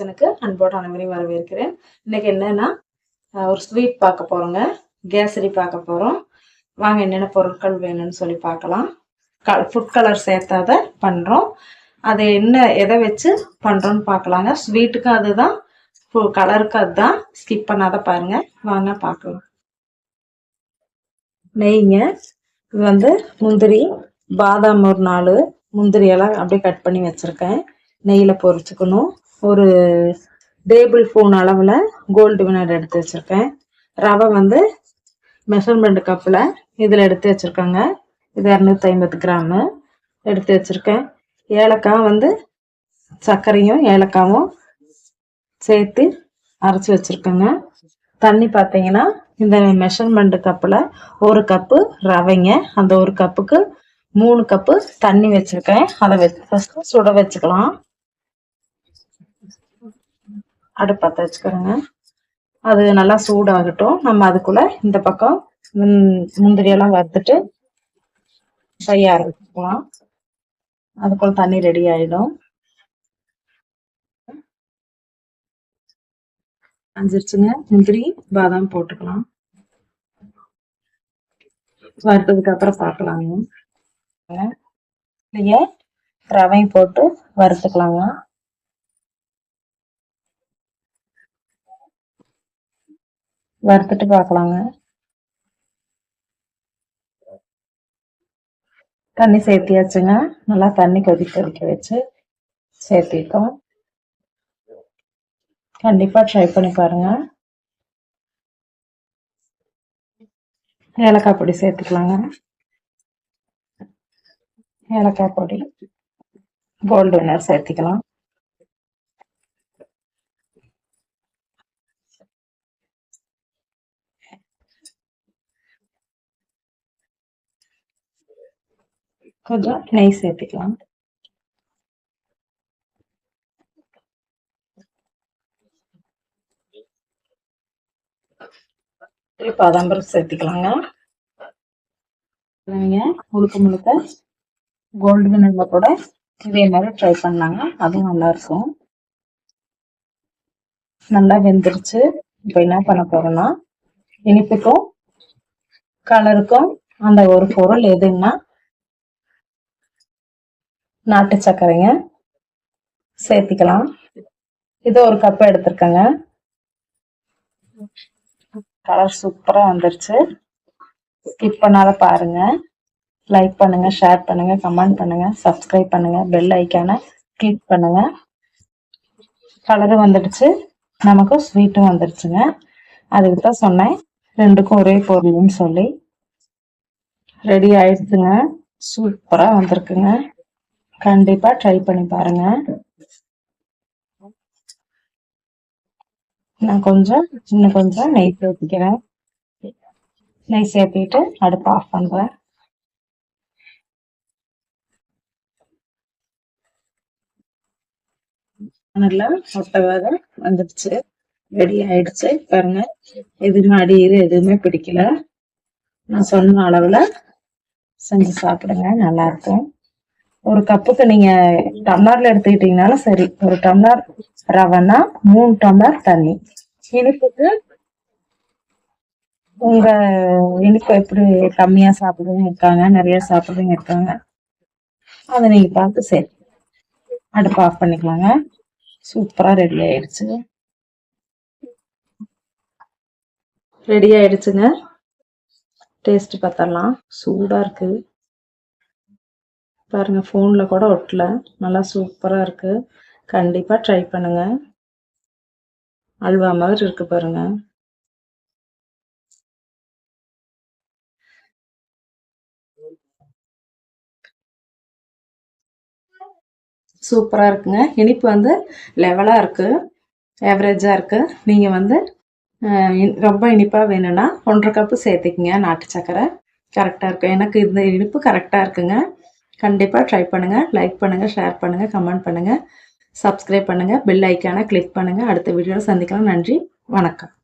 கிச்சனுக்கு அன்போடு அனைவரையும் வரவேற்கிறேன். இன்னைக்கு என்னன்னா ஒரு ஸ்வீட் பார்க்க போறோங்க. கேசரி பார்க்க போறோம். வாங்க என்னென்ன பொருட்கள் வேணும்னு சொல்லி பார்க்கலாம். க ஃபுட் கலர் சேர்த்தாத பண்ணுறோம் அதை என்ன எதை வச்சு பண்ணுறோன்னு பார்க்கலாங்க. ஸ்வீட்டுக்கும் அதுதான் கலருக்கு அதுதான். ஸ்கிப் பண்ணாத பாருங்க. வாங்க பார்க்கலாம். நெய்ங்க இது வந்து முந்திரி பாதாம் ஒரு நாலு முந்திரியெல்லாம் அப்படியே கட் பண்ணி வச்சுருக்கேன். நெய்யில் பொரிச்சுக்கணும். ஒரு டேபிள் ஃபோன் அளவில் கோல்டு வினர் எடுத்து வச்சுருக்கேன். ரவை வந்து மெஷர்மெண்ட் கப்பில் இதில் எடுத்து வச்சுருக்கேங்க. இது இரநூத்தி ஐம்பது கிராமு எடுத்து வச்சுருக்கேன். ஏலக்காய் வந்து சர்க்கரையும் ஏலக்காவும் சேர்த்து அரைச்சி வச்சுருக்கேங்க. தண்ணி பார்த்தீங்கன்னா இந்த மெஷர்மெண்ட் கப்பில் ஒரு கப்பு ரவைங்க. அந்த ஒரு கப்புக்கு மூணு கப்பு தண்ணி வச்சுருக்கேன். அதை வச்சு ஃபஸ்ட்டு சுட வச்சுக்கலாம். அடுப்பத்த வச்சுக்கிறோங்க. அது நல்லா சூடாகட்டும். நம்ம அதுக்குள்ள இந்த பக்கம் முந்திரியெல்லாம் வறுத்துட்டு செய்ய ஆரம்பிச்சுக்கலாம். அதுக்குள்ள தண்ணி ரெடி ஆயிடும். அஞ்சிருச்சுங்க. முந்திரி பாதாம் போட்டுக்கலாம். வறுத்ததுக்கு அப்புறம் பார்க்கலாங்க இல்லையே? ரவையும் போட்டு வறுத்துக்கலாங்க. வறுத்துட்டு பார்க்கலாங்க தண்ணி சேர்த்தியாச்சுங்க. நல்லா தண்ணி கொதிக்க கொதிக்க வச்சு சேர்த்திட்டோம். கண்டிப்பா ட்ரை பண்ணி பாருங்க. ஏலக்காய் பொடி சேர்த்துக்கலாங்க. ஏலக்காய் பொடி கோல்டு வினர் சேர்த்திக்கலாம். கொஞ்சம் நெய் சேர்த்துக்கலாம் பாதாம்பரம் சேர்த்துக்கலாங்க முழுக்க முழுக்க கோல்டு வினர்ல கூட இதே மாதிரி ட்ரை பண்ணாங்க. அதுவும் நல்லா இருக்கும். நல்லா வெந்துருச்சு. இப்போ என்ன பண்ண போறோம்னா இனிப்புக்கும் கலருக்கும் அந்த ஒரு பொருள் எதுன்னா நாட்டு சர்க்கரைங்க. சேர்த்திக்கலாம். இது ஒரு கப் எடுத்திருக்கேங்க. கலர் சூப்பராக வந்துருச்சு. ஸ்கிப் பண்ணாத பாருங்க. லைக் பண்ணுங்க ஷேர் பண்ணுங்க கமெண்ட் பண்ணுங்க சப்ஸ்கிரைப் பண்ணுங்க பெல் ஐக்கான கிளிக் பண்ணுங்க. கலரு வந்துடுச்சு. நமக்கு ஸ்வீட்டும் வந்துடுச்சுங்க அதுக்கு தான் சொன்னேன். ரெண்டுக்கும் ஒரே பொருள்னு சொல்லி. ரெடி ஆயிடுச்சுங்க. சூப்பராக வந்திருக்குங்க. கண்டிப்பா ட்ரை பண்ணி பாருங்க. நான் கொஞ்சம் இன்னும் கொஞ்சம் நெய் சேர்த்துக்கிறேன். நெய் சேர்த்திட்டு அடுப்பு ஆஃப் பண்றேன். நல்லா முட்டைவாத வந்துடுச்சு ரெடி ஆயிடுச்சு. பாருங்க. எதுவுமே அடியுது எதுவுமே பிடிக்கல. நான் சொன்ன அளவுல செஞ்சு சாப்பிடுங்க. நல்லா இருக்கும். ஒரு கப்புக்கு நீங்க டம்ளர்ல எடுத்துக்கிட்டீங்கனாலும் சரி ஒரு டம்ளர் ரவைனா மூணு டம்ளர் தண்ணி. இனிப்புக்கு உங்க இனிப்பு எப்படி கம்மியா சாப்பிடுறவங்க இருக்காங்க நிறைய சாப்பிடுறவங்க இருக்காங்க அதை நீங்க பார்த்து சரி அடுப்பு ஆஃப் பண்ணிக்கலாங்க. சூப்பரா ரெடி ஆயிடுச்சு. ரெடி ஆயிடுச்சுங்க. டேஸ்ட் பார்த்தரலாம் சூடா இருக்கு. பாருங்கள் ஃபோனில் கூட ஒட்டல. நல்லா சூப்பராக இருக்குது கண்டிப்பாக ட்ரை பண்ணுங்க. அல்வா மாதிரி இருக்கு பாருங்க. சூப்பராக இருக்குங்க. இனிப்பு வந்து லெவலாக இருக்குது ஆவரேஜாக இருக்குது நீங்கள் வந்து ரொம்ப இனிப்பாக வேணும்னா ஒன்றரை கப்பு சேர்த்துக்குங்க. நாட்டு சக்கரை கரெக்டாக இருக்கும் எனக்கு இந்த இனிப்பு கரெக்டாக இருக்குங்க. கண்டிப்பாக ட்ரை பண்ணுங்கள் லைக் பண்ணுங்கள் ஷேர் பண்ணுங்கள் கமெண்ட் பண்ணுங்கள் சப்ஸ்கிரைப் பண்ணுங்கள் பெல் ஐக்கானை கிளிக் பண்ணுங்கள் அடுத்த வீடியோவில் சந்திக்கலாம். நன்றி. வணக்கம்.